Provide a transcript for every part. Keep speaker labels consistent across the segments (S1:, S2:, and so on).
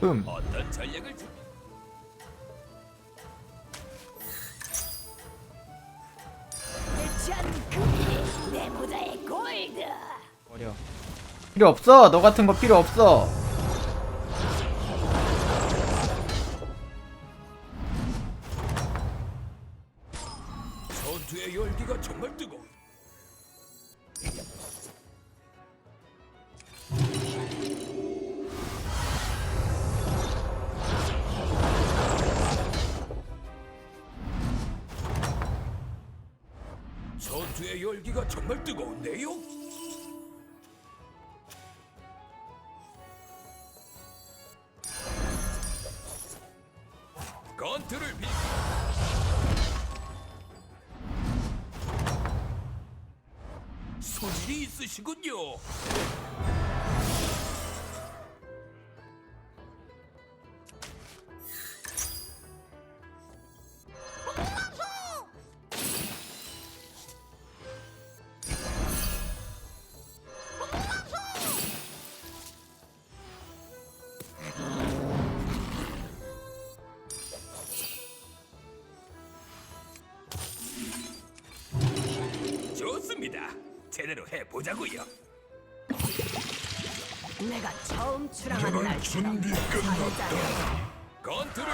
S1: 흠
S2: 어떤 전략을 주...
S1: 버려 필요 없어. 너 같은 거 필요 없어
S2: 열기가 정말 뜨거운데요? 제대로 해보자고요.
S3: 내가 처음 출항한 날처럼
S4: 준비 끝났다.
S2: 건투를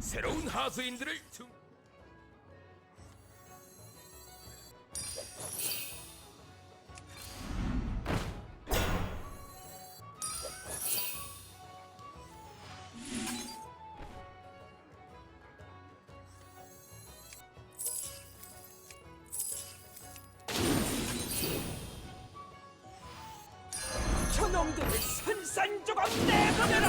S2: 새로운 하수인들을 중...
S5: 산산조각 내보내라!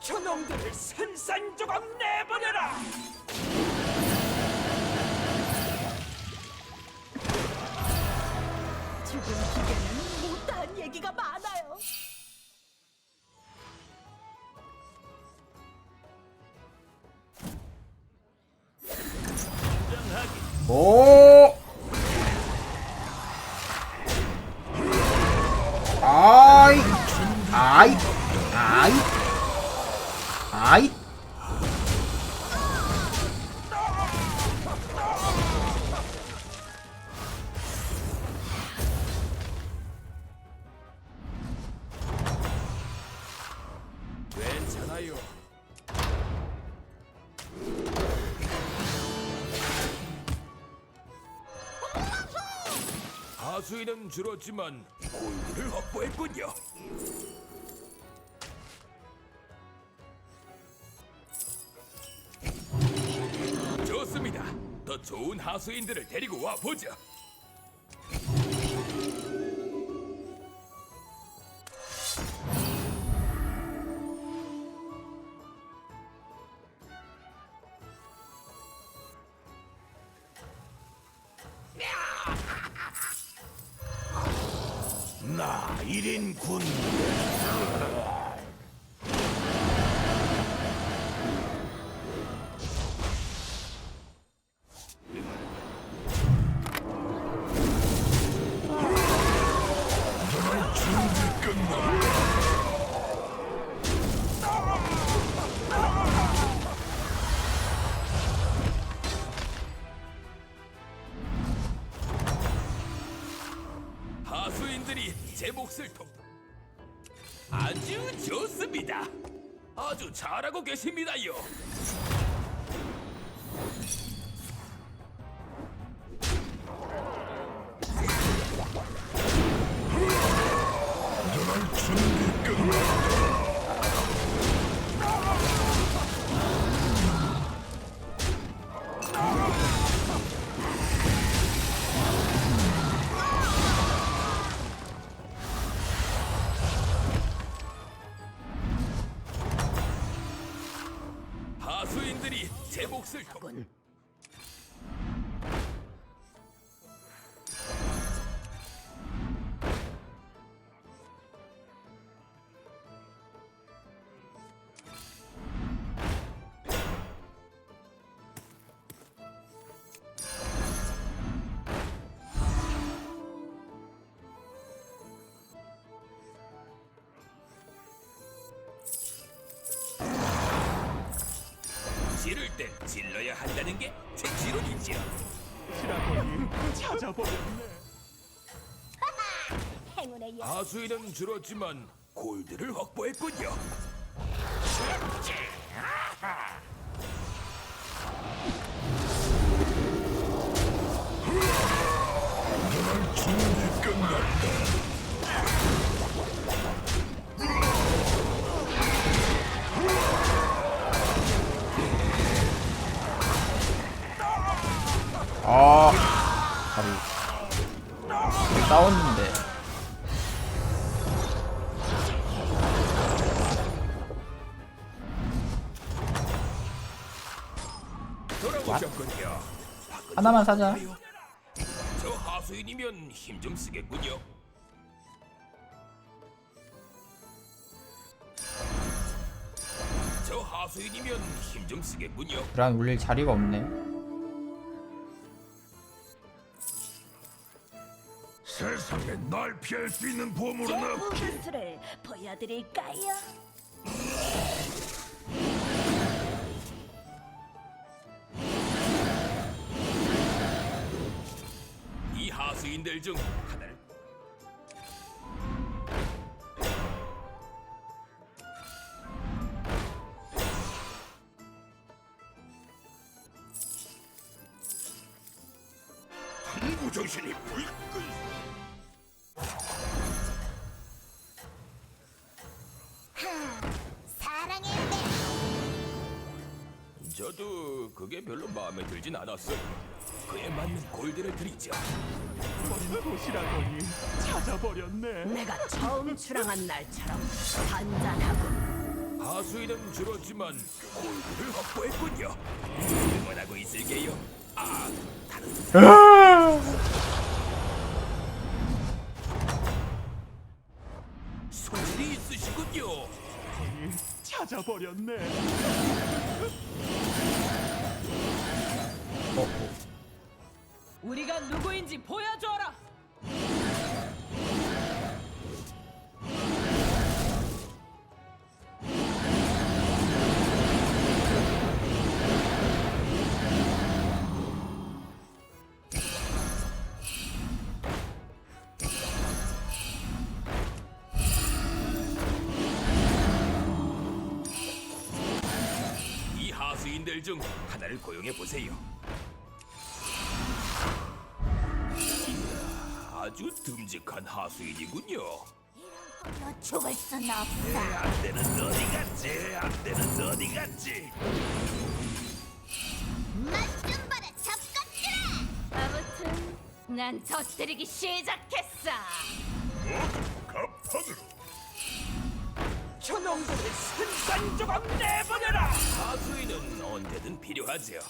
S5: 저놈들을 산산 조각 내보내라!
S3: 지금 기계는 못다한 얘기가 많아요.
S1: 오
S2: 아요. 하수인은 줄었지만 골드를 확보했군요. 좋습니다. 더 좋은 하수인들을 데리고 와 보 자.
S4: 나 1인 군.
S2: 하수인들이 제 몫을 돕 아주 좋습니다. 아주 잘하고 계십니다요. 수인들이 제 몫을
S3: 돕군
S2: 지론이죠.
S3: 행운의 여
S2: 하수인은 줄었지만 골드를 확보했군요.
S4: 준비 끝났다.
S1: 아 다리 싸웠는데
S2: 돌아오셨군요.
S1: 하나만 사자
S2: 저 하수인이면 힘 좀 쓰겠군요. 저 하수인이면 힘 좀 쓰겠군요.
S1: 그란 울릴 자리가 없네
S4: 세상에 날 피할 수 있는 보물은 없.
S3: 제부분수를 보여드릴까요?
S2: 이 하수인들 중 하나를
S4: 한구 정신이 불끈.
S2: 그게 별로 마음에 들진 않았어요. 그에 맞는 골드를 드리죠.
S5: 도시락원이 찾아버렸네.
S3: 내가 처음 출항한 날처럼 단단하고
S2: 하수인은 줄었지만 골드를 확보했군요. 응원하고 있을게요. 아, 다른 소질이 있으시군요.
S5: 찾아버렸네.
S3: 우리가 누구인지 보여줘라.
S2: 하수인들 중 하나를 고용해 보세요. 아주 듬직한 하수인이군요.
S3: 너 죽을 순 없어.
S2: 안 되는 어디 갔지? 안 되는 어디 갔지?
S3: 맛좀 봐라, 잡것들아. 아무튼 난 젖들이기 시작했어.
S4: 갑판으로.
S5: 저놈들을 산산조각 내버려라.
S2: 하수인은 언제든 필요하죠.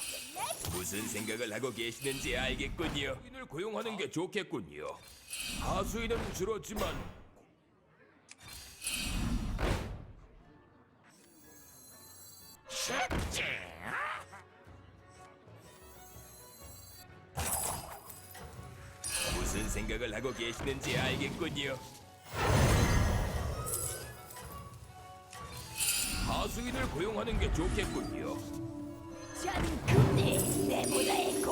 S2: 무슨 생각을 하고 계시는지 알겠군요. 하수인을 고용하는 게 좋겠군요. 하수인은 줄었지만 무슨 생각을 하고 계시는지 알겠군요. 하수인을 고용하는 게 좋겠군요.
S3: 내보다의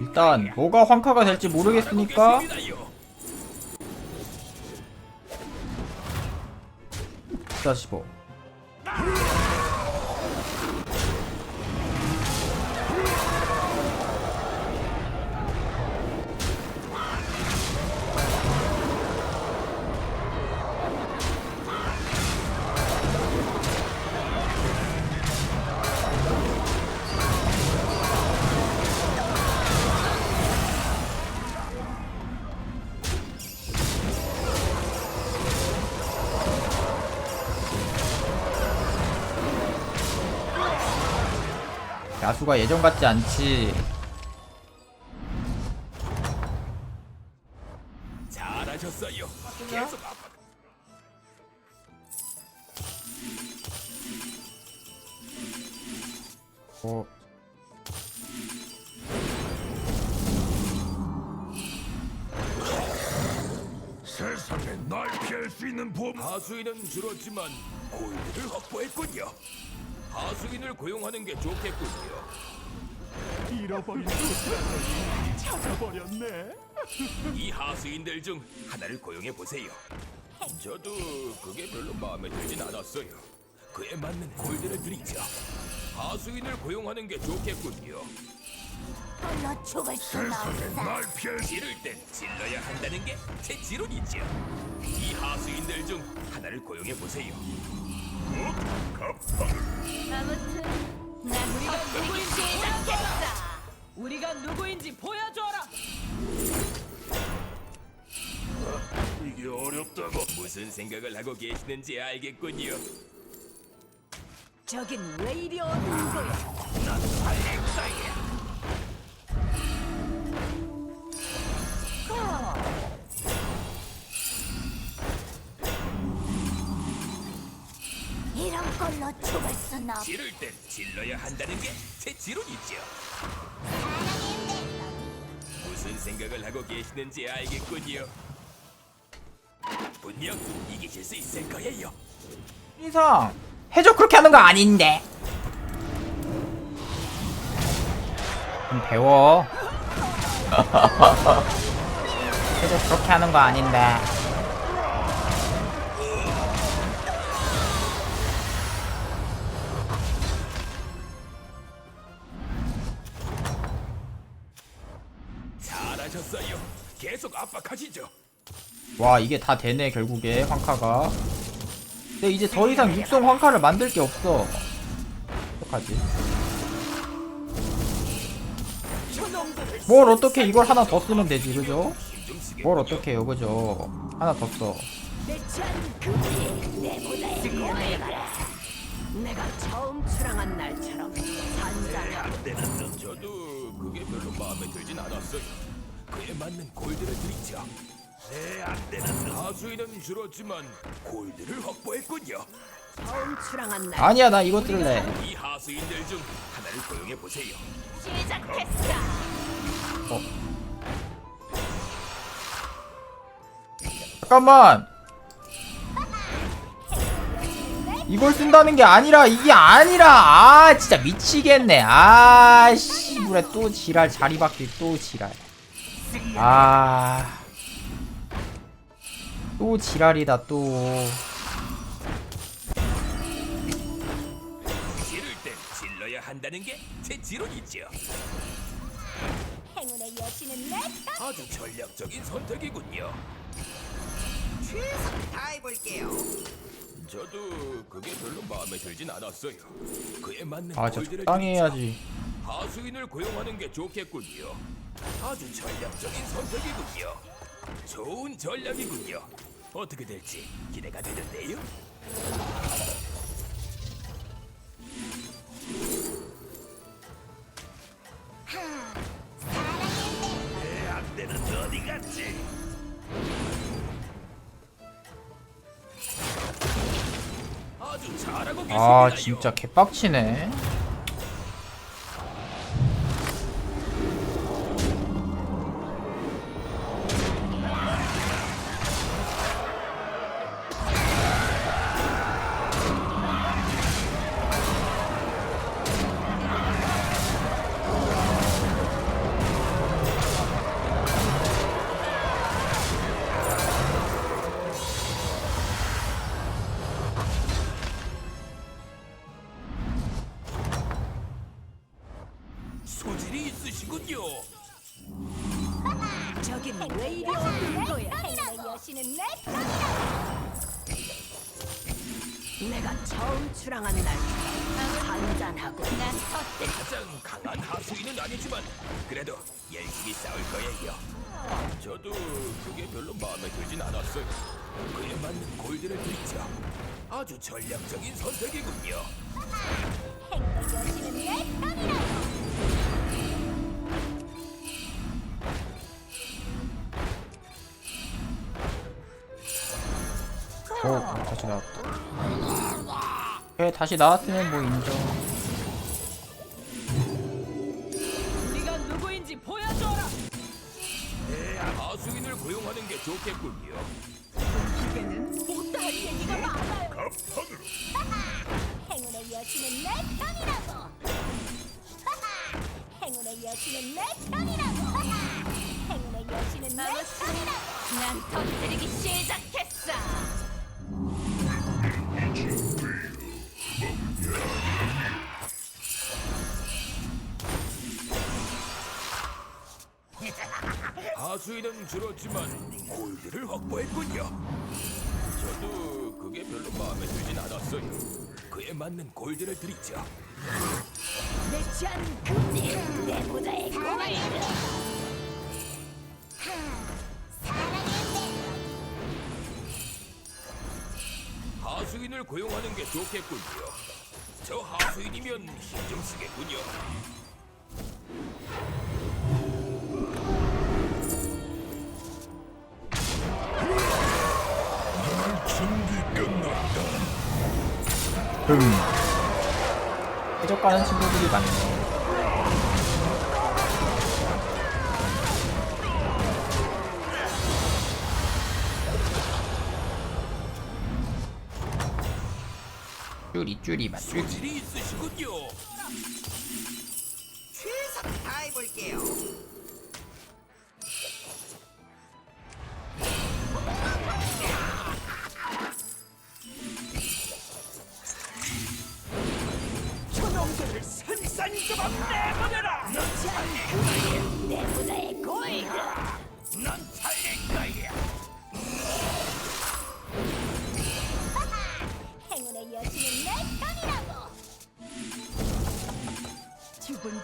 S1: 일단 뭐가 황카가 될지 모르겠으니까
S2: 계십니다요.
S1: 45 야수가 예전 같지 않지
S2: 잘하셨어요. 계속 아파.
S1: 어,
S4: 세상에 날 피할 수 있는 보물
S2: 하수인은 줄었지만 골드를 확보했군요. 하수인을 고용하는 게 좋겠군요.
S5: 잃어버린 곳이라더니 찾아버렸네.
S2: 이 하수인들 중 하나를 고용해 보세요. 저도 그게 별로 마음에 들진 않았어요. 그에 맞는 골드를 드리죠. 하수인을 고용하는 게 좋겠군요.
S3: 너 죽을 순 없어.
S4: 날 피할 수
S2: 지를 땐 질러야 한다는 게 제 지론이죠. 이 하수인들 중 하나를 고용해 보세요.
S3: 아무튼 난 우리가 누구인지 시작했다. 우리가 누구인지 보여줘라.
S4: 이게 어렵다고
S2: 무슨 생각을 하고 계시는지 알겠군요.
S3: 저긴 왜 이리 어두운 거야? 이런 걸로 죽을 순 없어.
S2: 지를 땐 질러야 한다는 게 제 지론이죠. 무슨 생각을 하고 계시는지 알겠군요. 분명 이기실 수 있을 거예요.
S1: 이상 해적 그렇게 하는 거 아닌데 좀 배워 해적 그렇게 하는 거 아닌데
S2: 계속 압박하시죠.
S1: 와 이게 다 되네 결국에 황카가 근데 이제 더 이상 육성 황카를 만들 게 없어 어떡하지 뭘 어떻게 이걸 하나 더 쓰면 되지 그죠? 뭘 어떻게 해요 그죠? 하나 더 써.
S3: 내찬 그지 내보다 승리해봐라. 내가 처음 출항한 날처럼 산산하고
S2: 저도 그게 별로 마음에 들진 않았어요. 그에 맞는 골드를 드리죠. 네, 안 되는 하수인은 줄었지만 골드를 확보했군요.
S3: 처음 출항한 날
S1: 아니야 나 이거 뜰래.
S2: 이 하수인들 중 하나를 고용해 보세요.
S3: 시작했어.
S1: 어. 잠깐만. 이걸 쓴다는 게 아니라 이게 아니라 아 진짜 미치겠네 아씨 물에 또 지랄 자리 바퀴 또 지랄 아 또 지랄이다 또
S2: 지를 땐 질러야 한다는 게 제 지론이죠.
S3: 행운의 여신은 내
S2: 아주 전략적인 선택이군요.
S6: 최선을 다해볼게요.
S2: 저도 그게 별로 마음에 들진 않았어요. 그에 맞는
S1: 아 진짜
S2: 골드를
S1: 적당히
S2: 드리죠.
S1: 해야지
S2: 하수인을 고용하는 게 좋겠군요. 아주 전략적인 선택이군요. 좋은 전략이군요. 어떻게 될지 기대가 되는데요.
S4: 안 되는 어디 갔지
S2: 계십니다.
S1: 아 진짜 개빡치네
S2: 하수인은 아니지만 그래도 열심히 싸울 거예요. 저도 그게 별로 마음에 들진 않았어요. 그에 맞는 골드를 드리죠. 아주 전략적인 선택이군요.
S3: 행운의 여신은 내 편이라.
S1: 오 다시 나왔다 그래 다시 나왔으면 뭐 인정
S2: 고용하는 게 좋겠군요.
S3: 기계는 못다한 얘기가 많아요.
S4: 갑판으로
S3: 행운의 여신은 내 편이라고. 행운의 여신은 내 편이라고. 행운의 여신은 내 편이라고. 난 터뜨리기 시작했어.
S2: 하수인은 줄었지만 골드를 확보했군요. 저도 그게 별로 마음에 들진 않았어요. 그에 맞는 골드를 드리죠.
S3: 내짠 금지 내 모자의 골드.
S2: 하수인을 고용하는 게 좋겠군요. 저 하수인이면 힘 좀 쓰겠군요.
S1: 흠. 해적 가는 친구들이 많네. 쭈리 쭈리 맛 쭈리.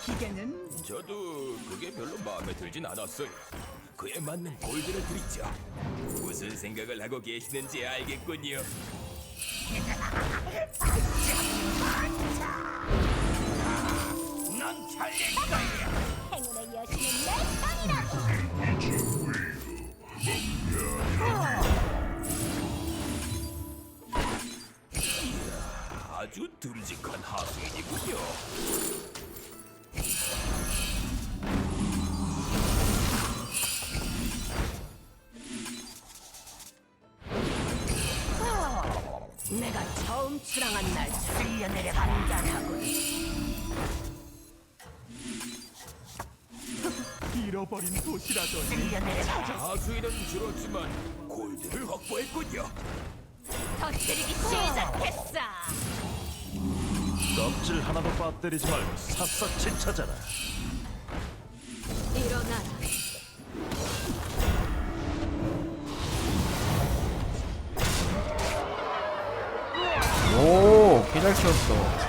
S6: 기계는
S2: 저도 그게 별로 마음에 들진 않았어요. 그에 맞는 골드를 드리죠. 무슨 생각을 하고 계시는지 알겠군요. 난 살릴 거야.
S3: 행운의 여신은 내 편이라고.
S2: 아주 듬직한 하수인이군요.
S3: 내가 처음 출항한 날 쓸려내려 간단하군.
S5: 잃어버린 도시라더니
S3: 쓸려내려
S2: 하수인은 줄었지만 골드를 확보했군요.
S3: 터뜨리기 시작했어.
S7: 껍질 하나도 빠뜨리지 말고 샅샅이 찾아라.
S3: 일어나라.
S1: 오, 개잘 키웠어.